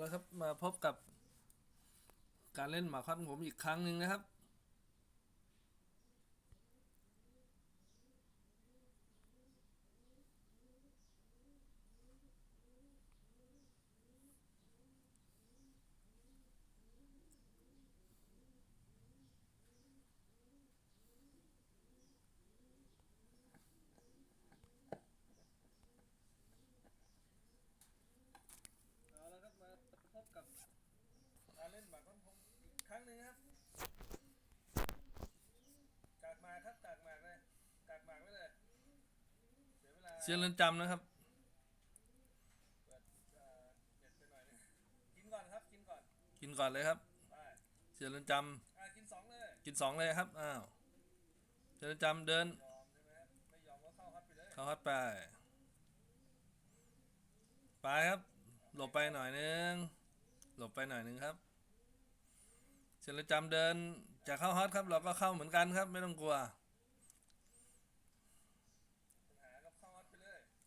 แล้วครับมาพบกับการเล่นหมากคัดของผมอีกครั้งหนึ่งนะครับ เอาละครับมาพบกับการเล่นหมากคัดของผมอีกครั้งหนึ่งนะครับกากหมากครับกากหมากเลยกากหมากไว้เลย เสียเวลาเชียร์เรือนจำนะครับเปิดเอ่อเด็ดไปหน่อยนึงกินก่อนครับ กินก่อนกินก่อนเลยครับ ไปเชียร์เรือนจำอ่ากินสองเลยกินสองเลยครับ อ้าวเชียร์เรือนจำเดินยอมใช่ไหมครับไม่ยอมก็เข้าฮัทไปเลย เข้าฮัทไป ไปครับ หลบไปหน่อยนึง หลบไปหน่อยนึงครับเชลจำเดินจะเข้าฮอตครับ เราก็เข้าเหมือนกันครับ ไม่ต้องกลัว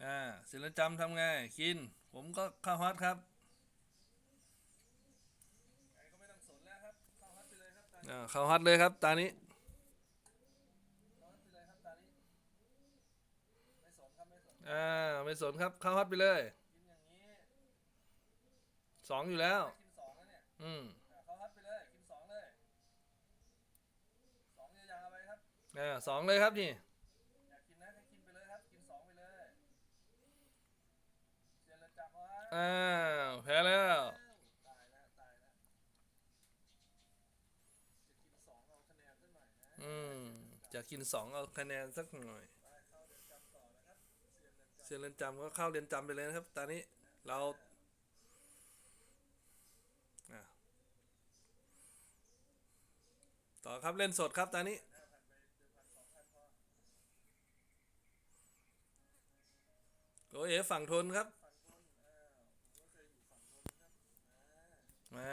อ่าเชลจำทำไงกิน ผมก็เข้าฮอตครับอ่าเข้าฮอตเลยครับตานี้อ่าไม่สนครับเข้าฮอตไปเลยสองอยู่แล้ว กินสองแล้วเนี่ยอืมอะเขาฮัดไปเลยกินสองเลยสองอย่าเอาไปครับ อ่าสองเลยครับนี่ อยากกินนะให้กินไปเลยครับ กินสองไปเลยเจรจาว่า อ้าวแพ้แล้วตายแล้วตายแล้วจะกินสองเอาคะแนนสักหน่อยนะอืมจะกินสองเอาคะแนนสักหน่อยไปเข้าเดือนจำต่อนะครับเซียนเดือนจเซียนเรือนจำก็เข้าเรือนจำไปเลยนะครับ ตอนนี้เราอะต่อครับเล่นสดครับตอนนี้ำห้าพันไปเดือนพันสองพันพอโอเอฝั่งทนครับ ฝั่งทนอ้าวผมก็เคยอยู่ฝั่งทนนะครับอ่า มา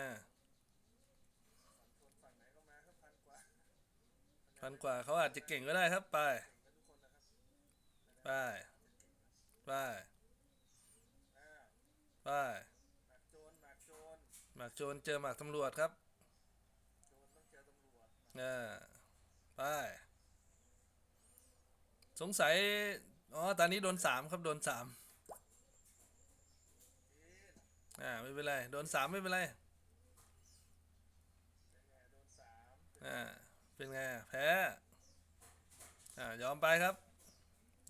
ฝั่งทนฝั่งไหนก็มาครับพันกว่า พันกว่าเขาอาจจะเก่งก็ได้ครับ ไป ไป ไป ไป หมากโจรหมากโจรหมากโจรเจอหมากตำรวจครับโจรต้องเจอตำรวจอ่าไป สงสัย อ๋อ ตอนนี้โดนสามครับ โดนสามอ่า ไม่เป็นไร โดนสามไม่เป็นไรอ่า เป็นไงแพ้อ่ายอมไปครับ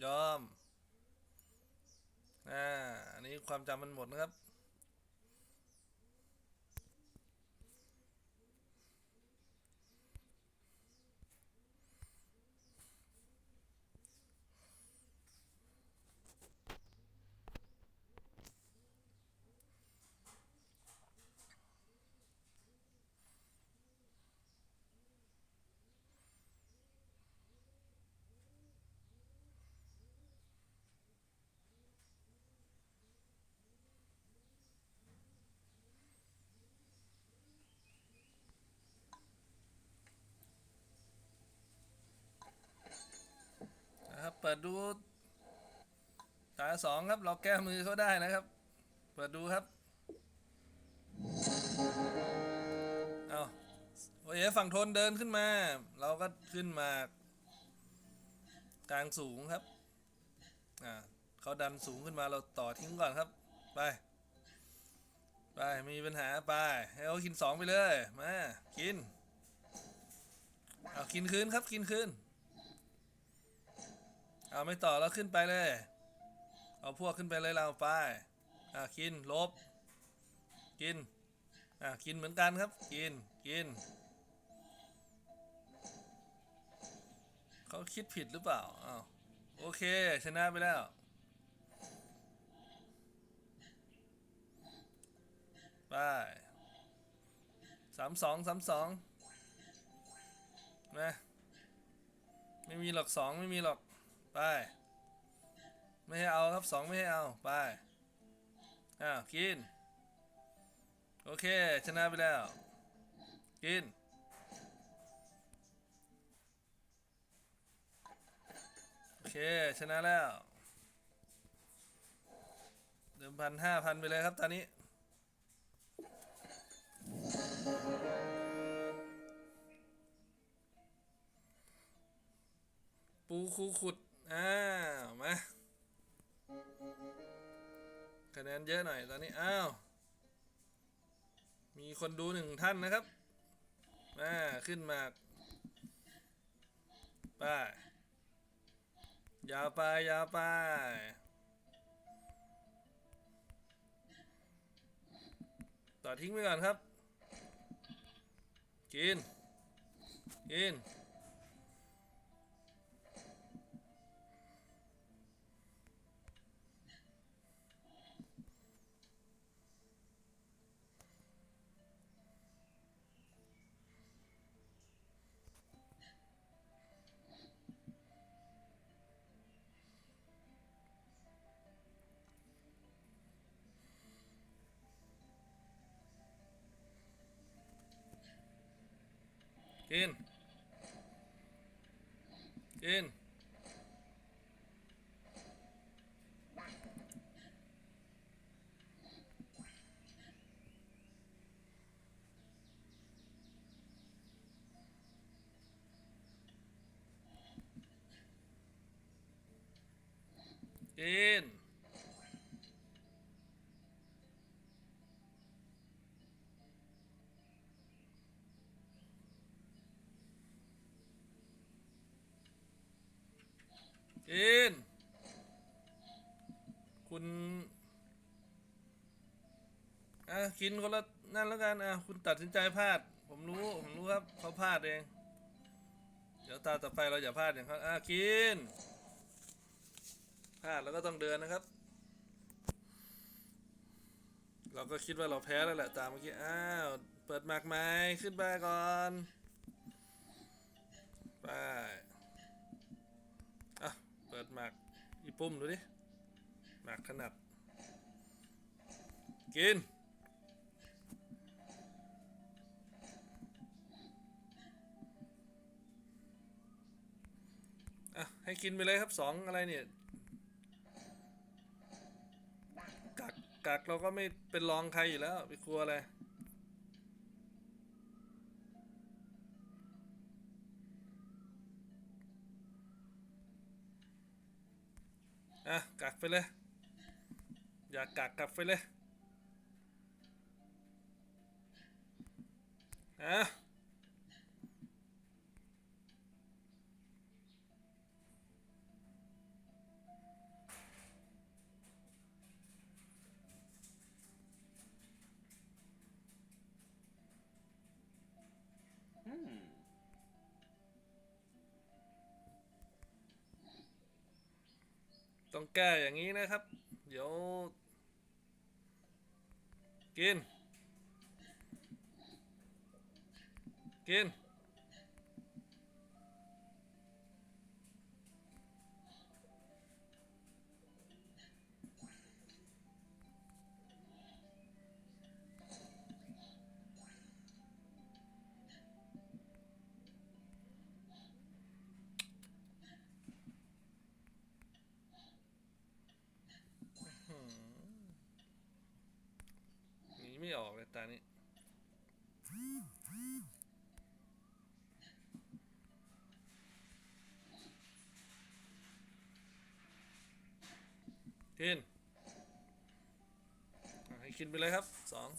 ยอมอ่าอันนี้ความจำมันหมดนะครับ เปิดดูตาสองครับ เราแก้มือเขาได้นะครับ เปิดดูครับ เอาโอ้ยฝั่งทนเดินขึ้นมา เราก็ขึ้นมากลางสูงครับ อ่าเขาดันสูงขึ้นมาเราต่อทิ้งก่อนครับ ไป ไปไมมีปัญหาไปให้เขากินสองไปเลย มา กิน เอากินคืนครับกินคืน เอาไม่ต่อแล้วขึ้นไปเลย เอาพวกขึ้นไปเลยเราไป อ่ากินลบ กิน อ่ากินเหมือนกันครับ กิน กิน เขาคิดผิดหรือเปล่า อ้าวโอเค ชนะไปแล้ว ไปสามสองสามสองนะไม่มีหรอกสองไม่มีหรอก ไป ไม่ให้เอาครับสองไม่ให้เอาไปอ้าวกิน โอเค ชนะไปแล้ว กินโอเค ชนะแล้วเดิมพันห้าพันไปเลยครับตอนนี้ ปูคูขุด อ้าวมาคะแนนเยอะหน่อยตอนนี้อ้าวมีคนดูหนึ่งท่านนะครับมาขึ้นมาไปยาวไปยาวไปต่อทิ้งไปก่อนครับ กิน กิน กิน กิน กิน กิน คุณอะกินคนละนั่นแล้วกันอะคุณตัดสินใจพลาด ผมรู้ ผมรู้ครับเขาพลาดเอง เดี๋ยวตาต่อไปเราอย่าพลาดอย่างเขาอะกิน พลาดแล้วก็ต้องเดินนะครับ เราก็คิดว่าเราแพ้แล้วแหละตามเมื่อกี้ อ้าว เปิดหมากไหมขึ้นไปก่อน ไป เปิดหมากอีปุ่มดูดิหมากถนัดกิน อะ ให้กินไปเลยครับสองอะไรเนี่ยกักกักเราก็ไม่เป็นรองใครอยู่แล้ว ไปกลัวอะไร อะกักไปเลย อยากกักกักไปเลยอะ ต้องแก้อย่างนี้นะครับ เดี๋ยว กิน กิน กินให้กินไปเลยครับสอง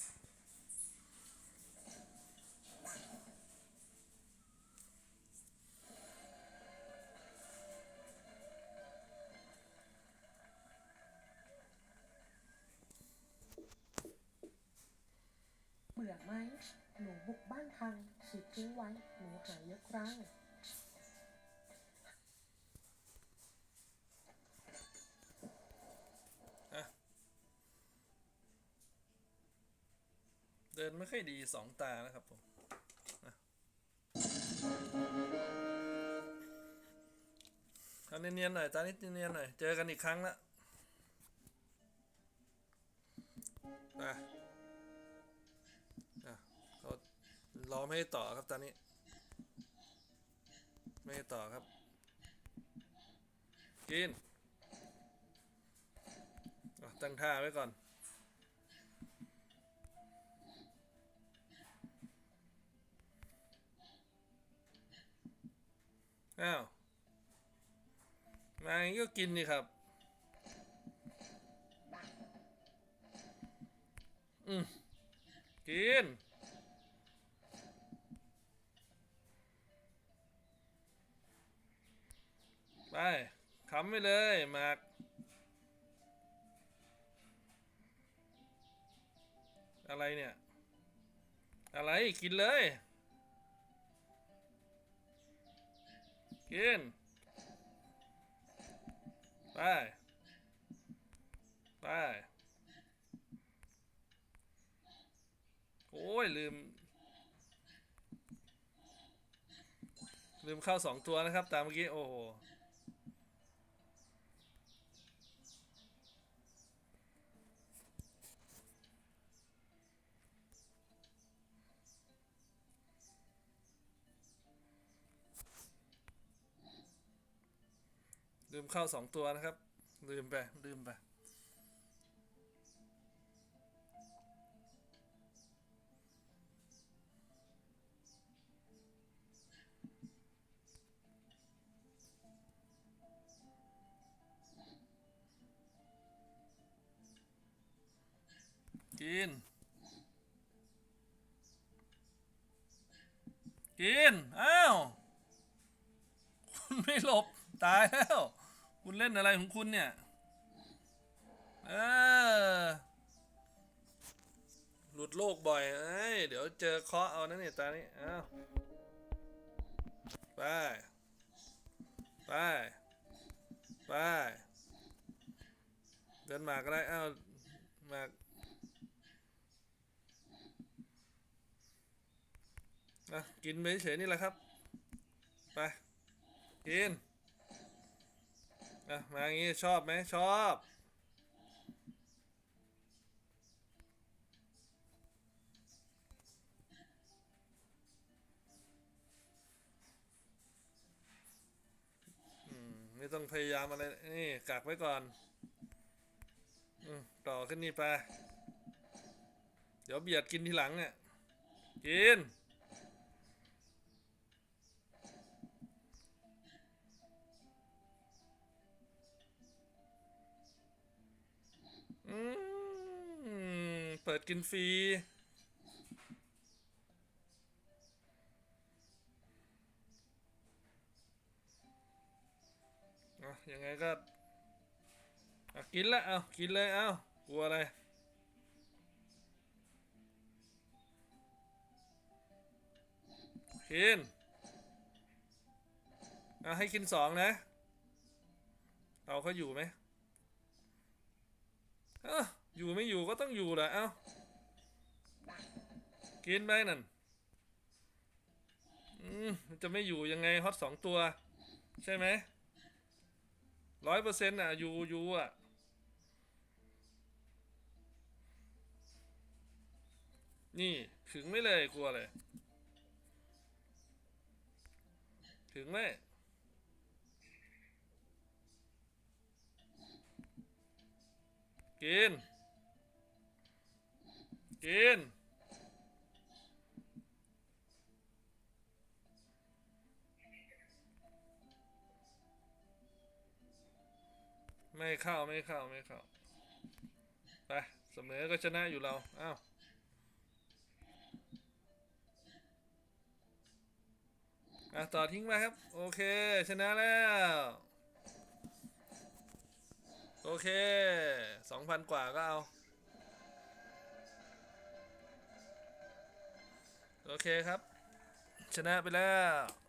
เบื่อไหมหนูบุกบ้านพังฉีดทิ้งไว้ หนูหายยกร่าง ดินไม่ค่อยดีสองตานะครับผมนะเนียนๆหน่อยตานี้เนียนๆหน่อย เจอกันอีกครั้งละอะอะเขารอไม่ให้ต่อครับตอนนี้ ไม่ให้ต่อครับ กินอะตั้งท่าไว้ก่อน อ้าว มาอย่างนี้ก็กินนี่ครับ อืมกิน ไปขำไปเลยหมากอะไรเนี่ย อะไรกินเลย กิน ไป ไป โอ้ย ลืม ลืมเข้าสองตัวนะครับ ตามเมื่อกี้ โอ้โห ลืมเข้าสองตัวนะครับ ลืมไป ลืมไป กิน กิน อ้าว คุณไม่หลบ ตายแล้ว คุณเล่นอะไรของคุณเนี่ย เออ หลุดโลกบ่อยเอ้ยเดี๋ยวเจอเคาะเอานะเนี่ยตานี้อ้าวไปไปไปเดินหมากก็ได้อ้าวหมากอะกินไปเฉยนี่แหละครับ ไป กิน อะมาอย่างงี้ชอบไหมชอบ อืม ไม่ต้องพยายามอะไร นี่กักไว้ก่อน อืม ต่อขึ้นนี่ไป เดี๋ยวเบียดกินทีหลังเนี่ยกิน เปิดกินฟรี อะ ยังไงก็ อะ กินละเอากินเลย เอากลัวอะไรกินเอาให้กินสองนะ เอาเขาอยู่ไหมเอ้า อยู่ไม่อยู่ก็ต้องอยู่แหละเอ้ากินไปนั่นอืมมันจะไม่อยู่ยังไงฮอตสองตัว ใช่ไหมร้อยเปอร์เซ็นต์อะอยู่อยู่อะนี่ถึงไม่เลยกลัวเลย ถึงไหมกิน กิน ไม่เข้าไม่เข้าไม่เข้าไปเสมอก็ชนะอยู่เรา อ้าวอะต่อทิ้งไปครับ โอเค ชนะแล้ว โอเคสองพันกว่าก็เอา โอเคครับ ชนะไปแล้ว